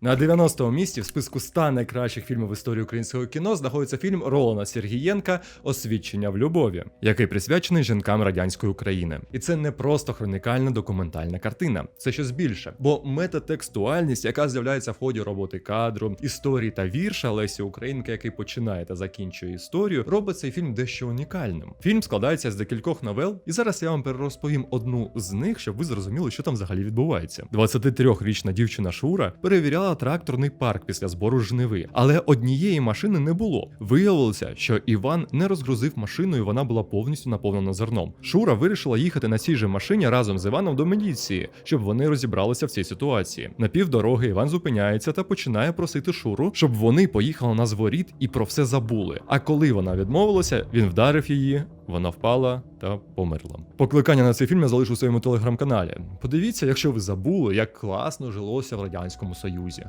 На 90-му місці в списку 100 найкращих фільмів в історії українського кіно знаходиться фільм Ролана Сергієнка Освідчення в любові, який присвячений жінкам радянської України. І це не просто хронікальна документальна картина, це щось більше. Бо метатекстуальність, яка з'являється в ході роботи кадру, історії та вірша Лесі Українки, який починає та закінчує історію, робить цей фільм дещо унікальним. Фільм складається з декількох новел, і зараз я вам перерозповім одну з них, щоб ви зрозуміли, що там взагалі відбувається. 23-річна дівчина Шура перевіряла тракторний парк після збору жниви, але однієї машини не було. Виявилося, що Іван не розгрузив машину, і вона була повністю наповнена зерном. Шура вирішила їхати на цій же машині разом з Іваном до міліції, щоб вони розібралися в цій ситуації. На півдороги Іван зупиняється та починає просити Шуру, щоб вони поїхали на зворіт і про все забули. А коли вона відмовилася, він вдарив її. Вона впала та померла. Покликання на цей фільм я залишу у своєму телеграм-каналі. Подивіться, якщо ви забули, як класно жилося в радянському союзі.